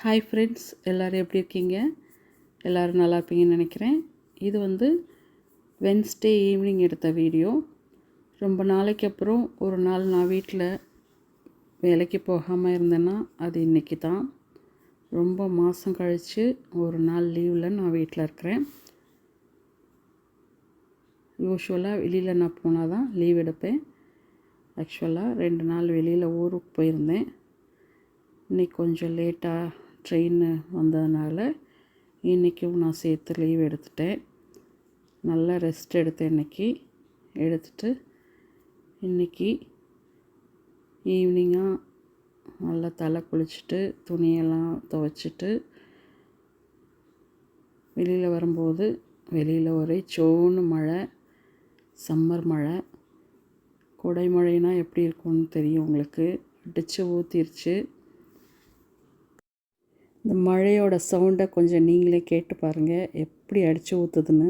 Hi friends எல்லோரும் எப்படி இருக்கீங்க? எல்லோரும் நல்லா இருப்பீங்கன்னு நினைக்கிறேன். இது வந்து வென்ஸ்டே ஈவினிங் எடுத்த வீடியோ ரொம்ப நாளைக்கு அப்புறம் ஒரு நாள் நான் வீட்டில் வேலைக்கு போகாமல் இருந்தேன்னா அது இன்றைக்கி தான். ரொம்ப மாதம் கழித்து ஒரு நாள் லீவில் நான் வீட்டில் இருக்கிறேன். யூஸ்வலாக வெளியில் நான் போனால் தான் லீவ் எடுப்பேன். ஆக்சுவலாக ரெண்டு நாள் வெளியில் ஊருக்கு போயிருந்தேன். இன்றைக்கி கொஞ்சம் லேட்டாக ட்ரெயின் வந்ததுனால இன்றைக்கும் நான் சேர்த்து லீவ் எடுத்துட்டேன். நல்லா ரெஸ்ட் எடுத்தேன் இன்றைக்கி எடுத்துட்டு இன்றைக்கி ஈவினிங்காக நல்லா தலை குளிச்சுட்டு துணியெல்லாம் துவைச்சிட்டு வெளியில் வரும்போது வெளியில் ஒரே சோன்னு மழை சம்மர் மழை. கொடை மழைனா எப்படி இருக்கும்னு தெரியும் உங்களுக்கு. அடித்து ஊற்றிருச்சு இந்த மழையோட சவுண்டை கொஞ்சம் நீங்களே கேட்டு பாருங்கள் எப்படி அடித்து ஊற்றுதுன்னு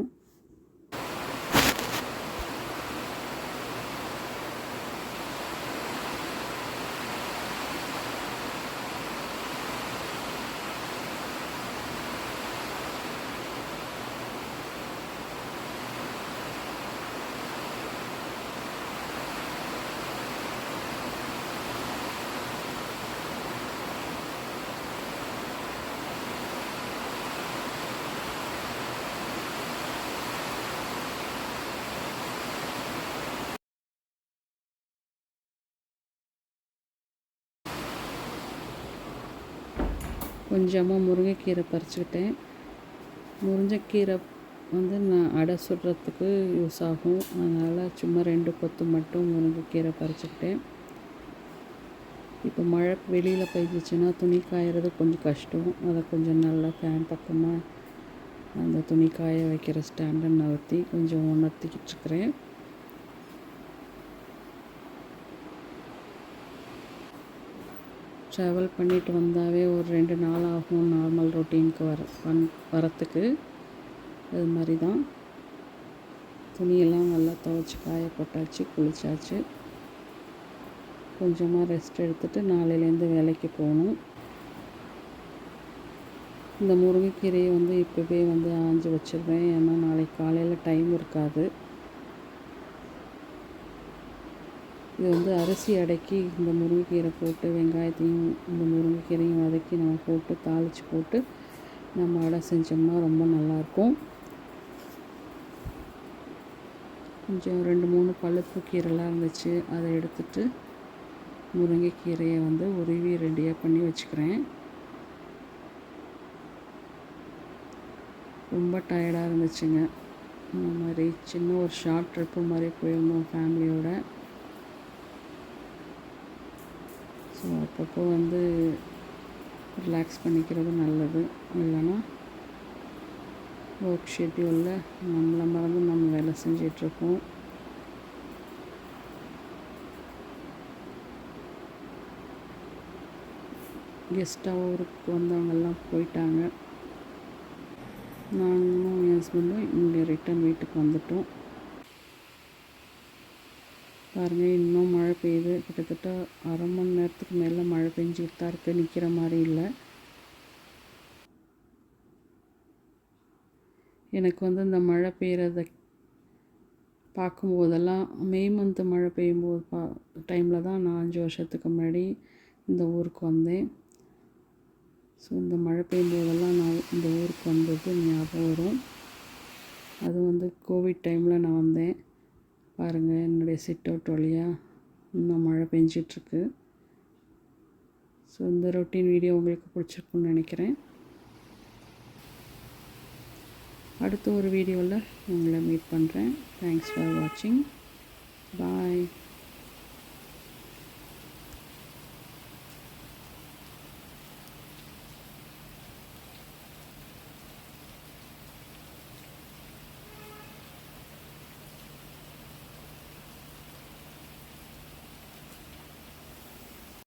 கொஞ்சமாக முருங்கைக்கீரை பறிச்சுக்கிட்டேன். முருங்கைக்கீரை வந்து நான் அடை சுடுறதுக்கு யூஸ் ஆகும். அதனால் சும்மா ரெண்டு கொத்து மட்டும் முருங்கைக்கீரை பறிச்சுக்கிட்டேன். இப்போ மழை வெளியில் பெய்ஞ்சிச்சுன்னா துணி காயறது கொஞ்சம் கஷ்டம். அதை கொஞ்சம் நல்லா ஃபேன் பக்கமாக அந்த துணி காய வைக்கிற ஸ்டாண்டை நகர்த்தி கொஞ்சம் உணர்த்திக்கிட்டு இருக்கிறேன். ட்ராவல் பண்ணிட்டு வந்தாவே ஒரு ரெண்டு நாள் ஆகும் நார்மல் ரொட்டீனுக்கு வர வந் வரத்துக்கு அது மாதிரி தான் துணியெல்லாம் நல்லா துவைச்சி காய போட்டாச்சு குளிச்சாச்சு. கொஞ்சமாக ரெஸ்ட் எடுத்துகிட்டு நாளையிலேருந்து வேலைக்கு போகணும். இந்த முருங்கைக்கீரையை வந்து இப்போவே வந்து ஆஞ்சு வச்சிருவேன். ஏன்னா நாளைக்கு காலையில் டைம் இருக்காது. இது வந்து அரிசி அடக்கி இந்த முருங்கைக்கீரை போட்டு வெங்காயத்தையும் இந்த முருங்கைக்கீரையும் வதக்கி நம்ம போட்டு தாளித்து போட்டு நம்ம அடை செஞ்சோம்னா ரொம்ப நல்லாயிருக்கும். கொஞ்சம் ரெண்டு மூணு பழுப்பு கீரைலாம் இருந்துச்சு. அதை எடுத்துட்டு முருங்கைக்கீரையை வந்து உருவி ரெடியாக பண்ணி வச்சுக்கிறேன். ரொம்ப டயர்டாக இருந்துச்சுங்க. இந்த மாதிரி சின்ன ஒரு ஷார்ட் ட்ரிப்பு மாதிரி போயிருந்தோம் ஃபேமிலியோட ஸோ அப்பப்போ வந்து ரிலாக்ஸ் பண்ணிக்கிறது நல்லது. இல்லைன்னா ஒர்க் ஷெட்யூலில் நம்மளை மறந்து நம்ம வேலை செஞ்சிட்ருக்கோம் கெஸ்ட்டாக ஊருக்கு வந்தவங்கெல்லாம் போயிட்டாங்க. நானும் என் ஹஸ்பண்டும் இங்கே ரிட்டன் வீட்டுக்கு வந்துட்டோம். பாருங்கள் இன்னும் மழை பெய்யுது. கிட்டத்தட்ட அரை மணி நேரத்துக்கு மேலே மழை பெஞ்சிக்கிட்டு தான் இருக்குது நிற்கிற மாதிரி இல்லை. எனக்கு வந்து இந்த மழை பெய்கிறத பார்க்கும்போதெல்லாம் மே மந்த்து மழை பெய்யும்போது பா டைமில் தான் நான் அஞ்சு வருஷத்துக்கு முன்னாடி இந்த ஊருக்கு வந்தேன். ஸோ இந்த மழை பெய்யும்போதெல்லாம் நான் இந்த ஊருக்கு வந்தது ஞாபகம் வரும். அது வந்து கோவிட் டைமில் நான் வந்தேன். பாருங்கள் என்னுடைய சிட் அவுட் வழியாக இன்னும் மழை பெஞ்சிட்ருக்கு. ஸோ இந்த ரொட்டீன் வீடியோ உங்களுக்கு பிடிச்சிருக்குன்னு நினைக்கிறேன். அடுத்த ஒரு வீடியோவில் உங்களை மீட் பண்ணுறேன் தேங்க்ஸ் ஃபார் வாட்சிங் பாய்